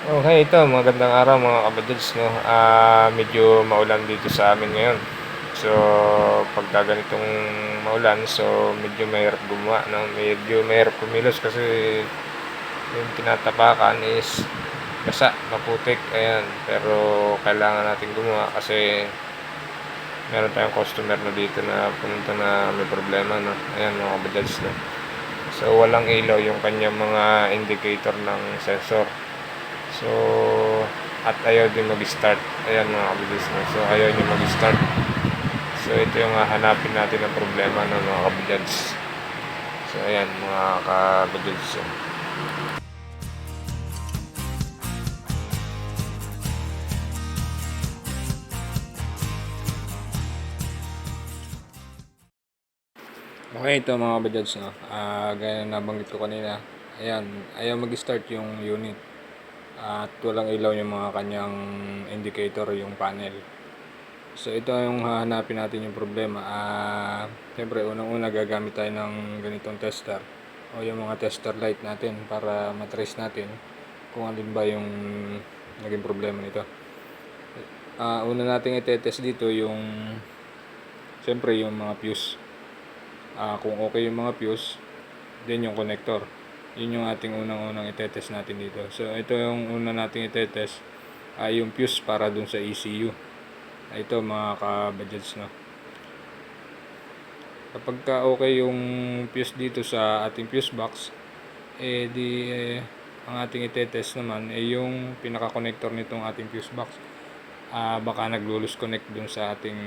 Okay, ito, magandang araw mga kabadyals, no? Ah, medyo maulan dito sa amin ngayon. So, pagka ganitong maulan, so medyo mahirap gumawa, no? Medyo mahirap kumilos kasi yung tinatapakan is basa, maputik, ayan. Pero kailangan natin gumawa kasi meron tayong customer na dito na pumunta na may problema, no? Ayan mga kabadyals, no? So, walang ilaw yung kanyang mga indicator ng sensor. So, at ayaw din mag-start. Ayan mga kabidis na. So, ayaw niya mag-start. So, ito yung hahanapin natin ng problema ng mga kabidads. So, ayan mga kabidads. So, Okay, ito mga kabidads. No? Ah, gaya na nabanggit ko kanina. Ayan, ayaw mag-start yung unit. At walang ilaw yung mga kanyang indicator, yung panel. So ito yung hahanapin natin yung problema. Ah, Siyempre, unang-una gagamit tayo ng ganitong tester o yung mga tester light natin para matrace natin kung alin ba yung naging problema nito. Ah, una nating itetest dito yung siyempre yung mga fuse. Ah, kung okay yung mga fuse, then yung connector. Yun yung ating unang-unang itetest natin dito. So, ito yung una nating itetest ay yung fuse para dun sa ECU. Ito mga ka-budgets no. Kapag ka okay yung fuse dito sa ating fuse box, eh di eh, ang ating itetest naman ay yung pinaka-connector nitong ating fuse box. Ah, baka naglo-loose connect dun sa ating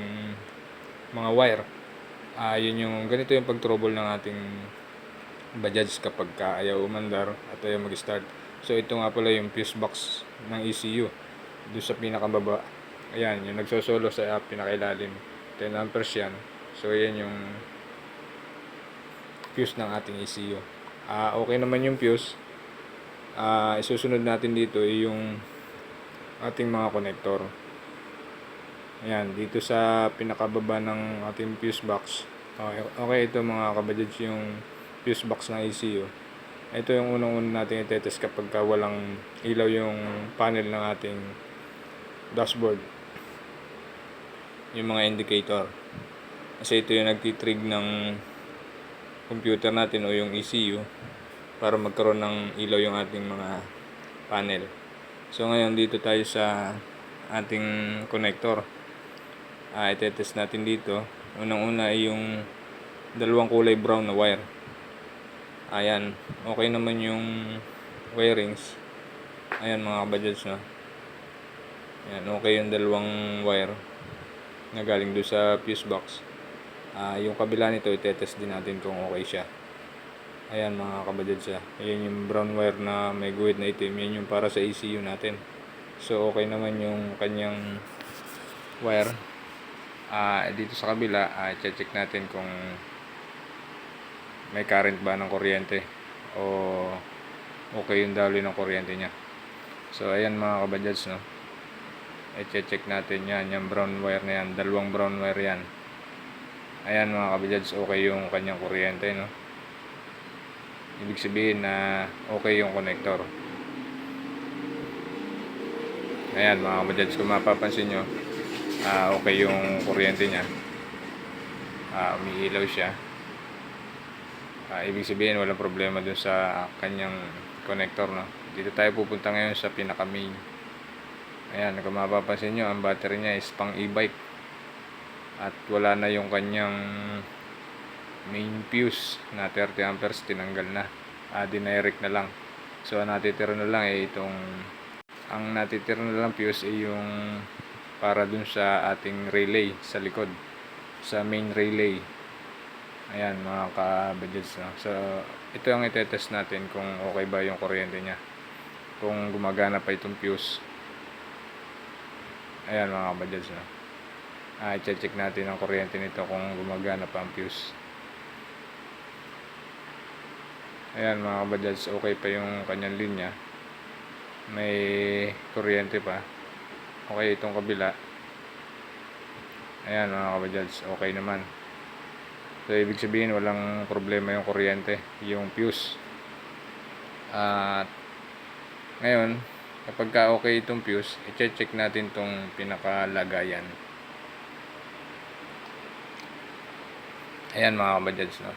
mga wire. Ah, yun yung ganito yung pag-trouble ng ating Bajaj kapag ka ayaw umandar at ayaw mag-start. So ito nga pala yung fuse box ng ECU doon sa pinakababa. Ayan, yung nagsosolo sa pinakailalim. 10 amperes yan. So yan yung fuse ng ating ECU. Ah, okay naman yung fuse. Ah, isusunod natin dito yung ating mga konektor. Ayan, dito sa pinakababa ng ating fuse box. Okay, okay ito mga kabadjad yung fuse box ng ECU. Ito yung unang-una natin itetest kapag ka walang ilaw yung panel ng ating dashboard. Yung mga indicator. Kasi ito yung nagtitrig ng computer natin o yung ECU para magkaroon ng ilaw yung ating mga panel. So ngayon dito tayo sa ating connector. Ah, itetest natin dito. Unang-una yung dalawang kulay brown na wire. Ayan, okay naman yung wirings. Ayan mga kabadyads no. Ayan, okay yung dalawang wire na galing doon sa fuse box. Ah, yung kabila nito itetest din natin kung okay siya. Ayan mga kabadyads siya. Ayan yung brown wire na may guhit na itim. Yan yung para sa ECU natin. So okay naman yung kanyang wire. Ah, dito sa kabila, ah, check natin kung may current ba ng kuryente o okay yung daloy ng kuryente niya. So ayan mga kabadyads no. I-check natin yan, yung brown wire na yan, dalawang brown wire yan. Ayan mga kabadyads, okay yung kanyang kuryente no. Ibig sabihin na okay yung connector. Ayan mga kabadyads, kung mapapansin nyo, ah, okay yung kuryente niya. Ah, umiilaw siya. Ah, ibig sabihin walang problema dun sa kanyang connector no. Dito tayo pupunta ngayon sa pinaka main. Ayan, kung mapapansin nyo, ang battery niya is pang e-bike. At wala na yung kanyang main fuse na 30 amperes tinanggal na. Ah, dinirect na lang. So, ang natitira na lang ay itong ang natitira na lang fuse ay yung para dun sa ating relay sa likod sa main relay Ayan mga ka-budgets. No? So, ito ang itetest natin kung okay ba yung kuryente niya. Kung gumagana pa itong fuse. Ayan mga ka-budgets. No? Ah, check natin ang kuryente nito kung gumagana pa ang fuse. Ayan mga ka-budgets, okay pa yung kanyang linya. May kuryente pa. Okay itong kabila. Ayan mga ka-budgets, okay naman. So, ibig sabihin, walang problema yung kuryente, yung fuse. At, ngayon, Kapag ka okay itong fuse, i-check natin itong pinakalagayan. Ayan mga kabajads, no?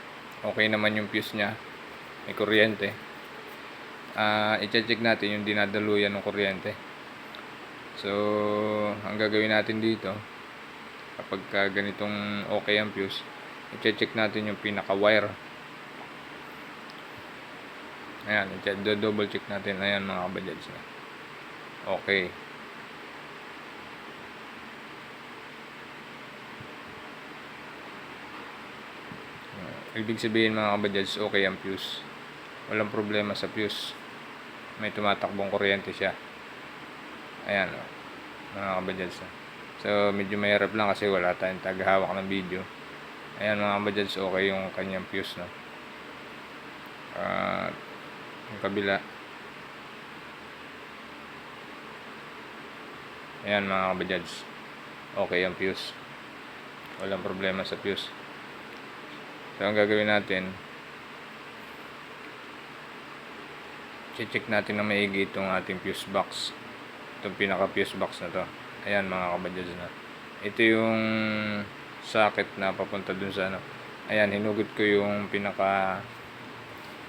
Okay naman yung fuse niya. May kuryente. Ah, i-check natin yung dinadaluyan ng kuryente. So, ang gagawin natin dito, kapag ka ganitong okay ang fuse, i-check natin yung pinaka-wire. Ayan, i-check, double check natin. Ayan mga kabajads na. Okay. Ibig sabihin mga kabajads, okay ang fuse. Walang problema sa fuse. May tumatakbong kuryente siya. Ayan, oh, mga kabajads. So, medyo mahirap lang kasi wala tayong taghawak ng video. Ayan mga kabajads, okay yung kanyang fuse. No? At yung kabila. Ayan mga kabajads. Okay ang fuse. Walang problema sa fuse. So, ang gagawin natin, check natin na maigi itong ating fuse box. Itong pinaka fuse box na to. Ayan mga kabajads na. Ito yung socket na papunta dun sa ano. Ayan, hinugot ko yung pinaka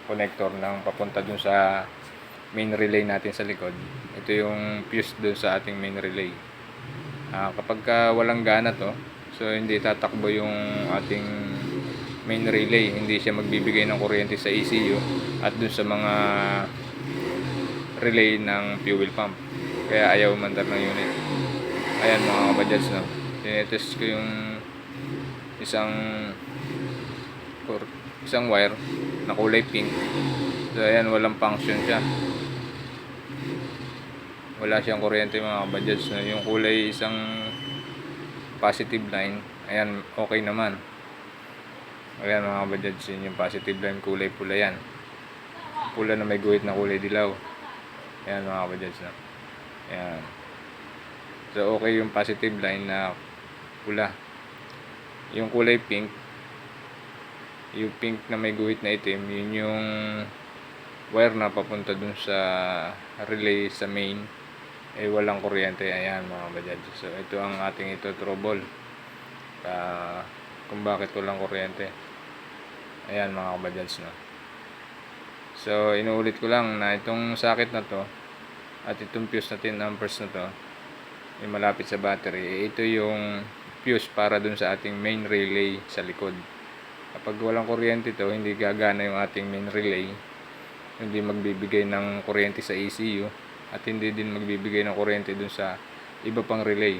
connector ng papunta dun sa main relay natin sa likod. Ito yung fuse dun sa ating main relay. Ah, kapag ka walang gana to, so hindi tatakbo yung ating main relay, hindi siya magbibigay ng kuryente sa ECU at dun sa mga relay ng fuel pump. Kaya ayaw mandar ng unit. Ayan mga kabajads no. Tinetest ko yung isang cor- isang wire na kulay pink. So ayan, walang function siya. Wala siyang kuryente mga kabajads no. Yung kulay isang positive line, ayan, okay naman. Ayan mga kabajads, yun yung positive line kulay pula yan. Pula na may guhit na kulay dilaw. Ayan mga kabajads na. Ayan. So okay yung positive line na pula. Yung kulay pink, yung pink na may guhit na itim, yun yung wire na papunta dun sa relay sa main. Eh walang kuryente. Ayan mga kabajads so ito ang ating ito trouble. Ah, kung bakit walang kuryente. Ayan mga kabajads no? So inuulit ko lang na itong socket na to at itong fuse na 10 amperes na to yung malapit sa battery. Eh, ito yung fuse para dun sa ating main relay sa likod. Kapag walang kuryente to hindi gagana yung ating main relay. Hindi magbibigay ng kuryente sa ECU at hindi din magbibigay ng kuryente dun sa iba pang relay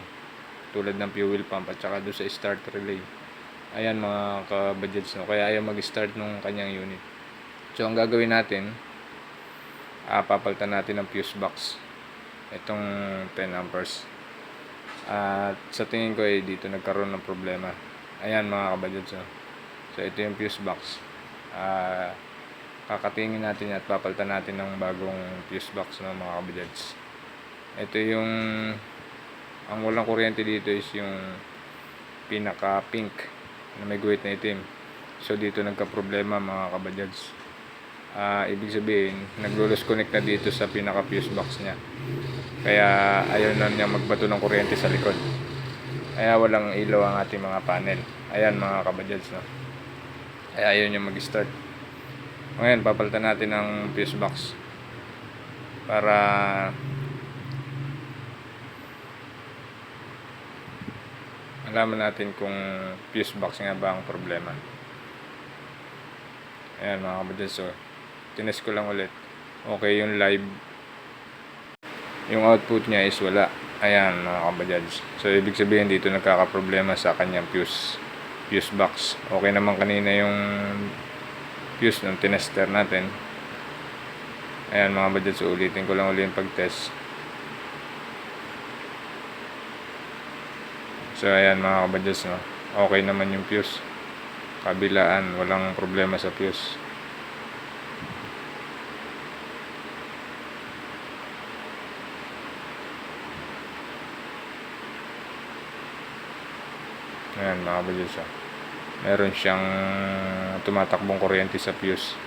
tulad ng fuel pump at saka dun sa start relay. Ayan mga kabadgets no? Kaya ayaw mag-start nung kanyang unit. So ang gagawin natin ah, papalitan natin ng fuse box. Itong 10 amperes at sa tingin ko eh dito nagkaroon ng problema ayan mga kabadgets no so ito yung fuse box ah kakatingin natin at papalitan natin ng bagong fuse box ng mga kabajads. Ito yung ang walang kuryente dito is yung pinaka pink na may guhit na itim. So dito nagka-problema mga kabajads. Ah, ibig sabihin, naglo-lose connect na dito sa pinaka fuse box niya. Kaya ayaw na niya magbato ng kuryente sa likod. Kaya walang ilaw ang ating mga panel. Ayan mga kabajads no. Kaya ayaw niya mag-start. Ngayon, papalitan natin ng fuse box para alaman natin kung fuse box nga ba ang problema. Ayan mga kabadyan, so tinest ko lang ulit. Okay yung live. Yung output niya is wala. Ayan mga kabadyads. So ibig sabihin dito nagkakaproblema sa kanyang fuse fuse box. Okay naman kanina yung fuse ng tinester natin. Ayan mga budgets, ulitin ko lang ulit yung pag-test. So ayan mga kabadgets, no? okay naman yung fuse. Kabilaan, walang problema sa fuse. Ayan mga kabadgets, ah meron siyang tumatakbong kuryente sa fuse.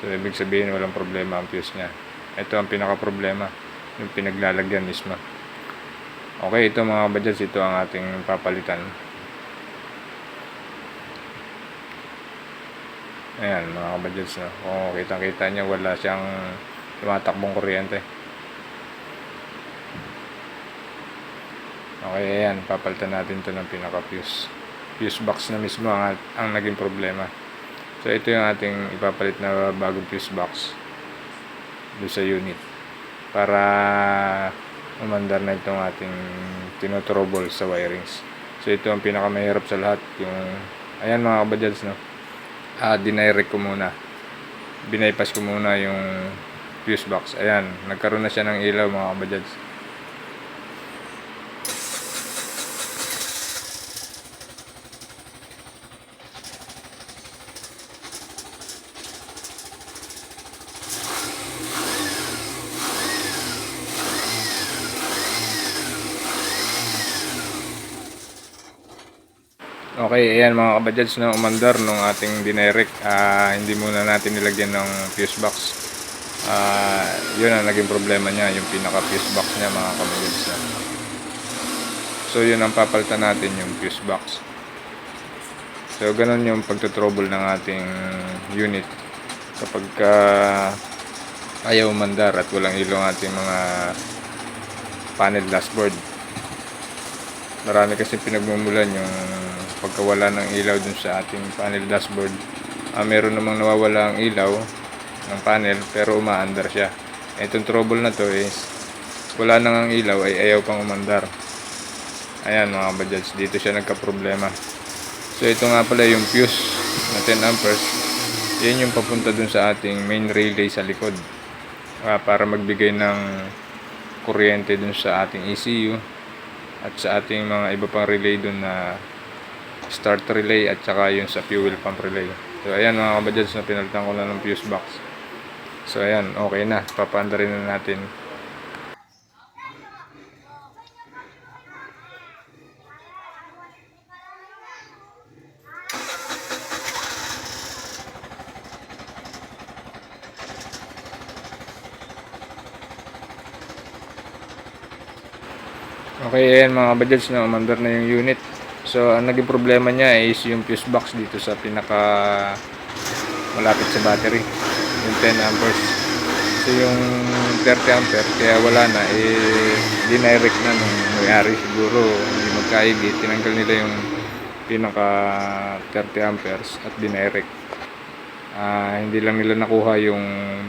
So, ibig sabihin walang problema ang fuse niya. Ito ang pinaka problema. yung pinaglalagyan mismo. Okay, ito mga kabadyans, ito ang ating papalitan. Ayan, mga kabadyans, no? Kung kitang-kita niya, wala siyang tumatakbong kuryente. Okay, ayan, papalitan natin to ng pinaka-fuse. Fuse box na mismo ang, ang naging problema. So, ito yung ating ipapalit na bagong fuse box doon sa unit para umandar na itong ating tinotrouble sa wirings. So, ito ang pinakamahirap sa lahat. Yung, ayan mga kabadyans, no? Ah, dinirect ko muna. Binaypass ko muna yung fuse box. Ayan, nagkaroon na siya ng ilaw mga kabadyans. Okay, ayan mga kabadyans na umandar nung ating dinirect. Ah, hindi muna natin nilagyan ng fuse box. Ah, yun ang naging problema niya, yung pinaka fuse box niya mga kabadyans na. So yun ang papalitan natin yung fuse box. So ganun yung pagtotrouble ng ating unit kapag ka ayaw umandar at walang ilaw ang ating mga panel dashboard marami kasi pinagmumulan yung pagkawala ng ilaw dun sa ating panel dashboard. Ah, meron namang nawawala ang ilaw ng panel pero umaandar siya. Itong trouble na to is wala nang ang ilaw ay ayaw pang umandar. Ayan mga bajads, dito siya nagka-problema. So ito nga pala yung fuse na 10 amperes. Yan yung papunta dun sa ating main relay sa likod. Ah, para magbigay ng kuryente dun sa ating ECU at sa ating mga iba pang relay dun na start relay at saka yung sa fuel pump relay. So ayan mga kabajads na pinalitan ko na ng fuse box. So ayan, okay na. Papaanda rin na natin. Okay, ayan mga kabajads na umandar na yung unit. So, ang naging problema niya is yung fuse box dito sa pinaka malapit sa battery. Yung 10 amperes. So, yung 30 ampere, kaya wala na, eh, dinirect na nung may-ari siguro. Hindi magkaigi. Tinanggal nila yung pinaka 30 amperes at dinirect. Ah, hindi lang nila nakuha yung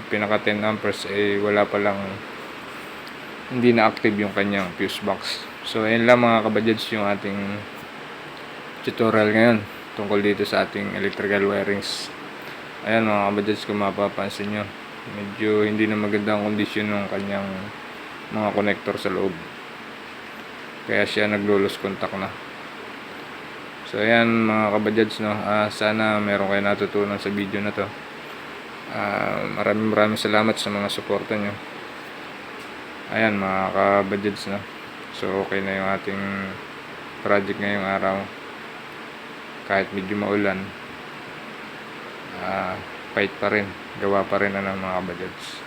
pinaka 10 amperes, eh, wala pa lang hindi na active yung kanyang fuse box. So, ayun lang mga kabajads yung ating tutorial ngayon tungkol dito sa ating electrical wirings. Ayan mga kabajads kung mapapansin nyo, medyo hindi na maganda ang kondisyon ng kanyang mga connector sa loob. Kaya siya naglulos contact na. So ayan mga kabajads no, Ah, sana meron kayo natutunan sa video na to. Ah, maraming maraming salamat sa mga suporta nyo. Ayan mga kabadgets na. So okay na yung ating project ngayong araw. Kahit medyo maulan. Ah, fight pa rin. Gawa pa rin na ng mga kabadgets.